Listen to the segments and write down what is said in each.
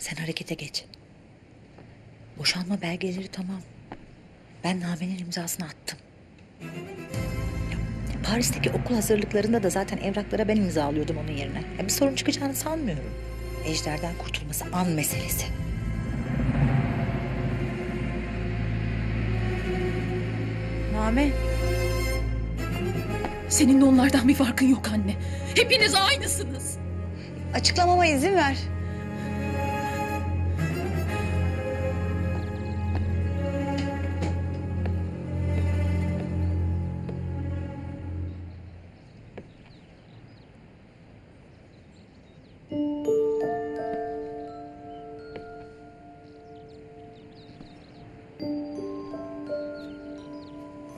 Sen harekete geç. Boşanma belgeleri tamam. Ben Namen'in imzasını attım. Ya, Paris'teki okul hazırlıklarında da zaten evraklara ben imza alıyordum onun yerine. Ya, bir sorun çıkacağını sanmıyorum. Ejder'den kurtulması an meselesi. Name. Senin de onlardan bir farkın yok anne. Hepiniz aynısınız. Açıklamama izin ver.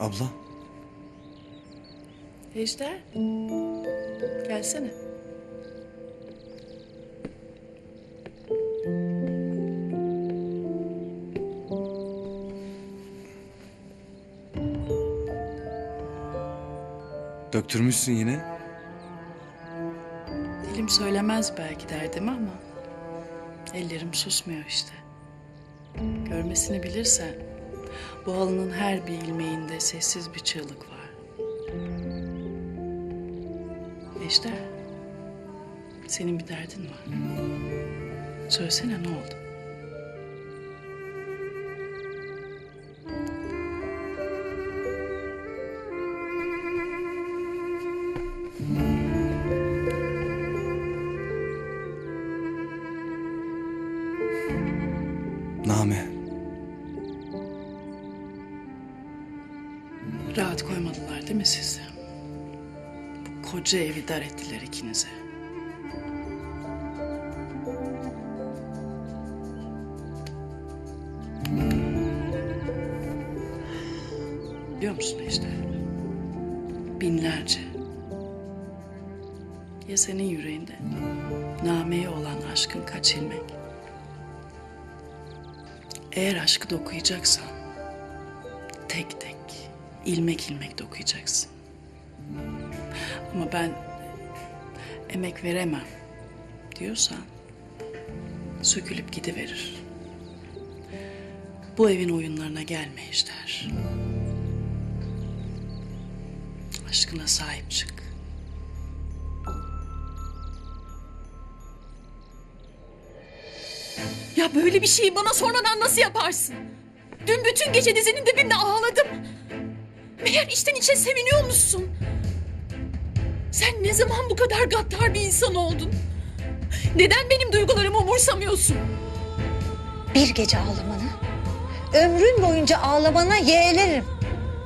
Abla, Ejder. Gelsene. döktürmüşsün yine. Dilim söylemez belki derdimi ama ellerim susmuyor işte. Görmesini bilirsen bu halının her bir ilmeğinde sessiz bir çığlık var. Ejder, senin bir derdin var. Söylesene ne oldu? Name. Koymadılar değil mi sizi? Bu koca evi dar ettiler ikinize. Biliyor musun işte? Binlerce. Ya senin yüreğinde nameye olan aşkın kaç ilmek? Eğer aşkı dokuyacaksan tek tek, ilmek ilmek dokuyacaksın. Ama ben emek veremem diyorsan sökülüp gidiverir. Bu evin oyunlarına gelme Ejder. Aşkına sahip çık. Ya böyle bir şeyi bana sormadan nasıl yaparsın? Dün bütün gece dizinin dibinde ağladım. Meğer içten içe seviniyor musun? Sen ne zaman bu kadar gaddar bir insan oldun? Neden benim duygularımı umursamıyorsun? Bir gece ağlamanı, ömrün boyunca ağlamana yeğlerim.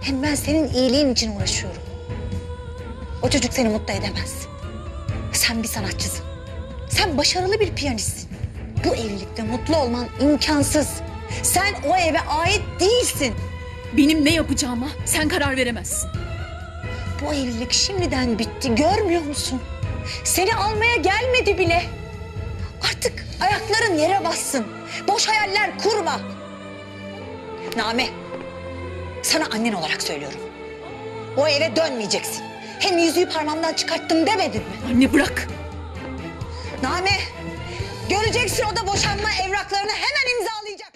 Hem ben senin iyiliğin için uğraşıyorum. O çocuk seni mutlu edemez. Sen bir sanatçısın. Sen başarılı bir piyanistsin. Bu evlilikte mutlu olman imkansız. Sen o eve ait değilsin. Benim ne yapacağıma sen karar veremezsin. Bu evlilik şimdiden bitti. Görmüyor musun? Seni almaya gelmedi bile. Artık ayakların yere bassın. Boş hayaller kurma. Name, sana annen olarak söylüyorum. O eve dönmeyeceksin. Hem yüzüğü parmağımdan çıkarttım demedin mi? Anne bırak. Name, göreceksin o da boşanma evraklarını hemen imzalayacak.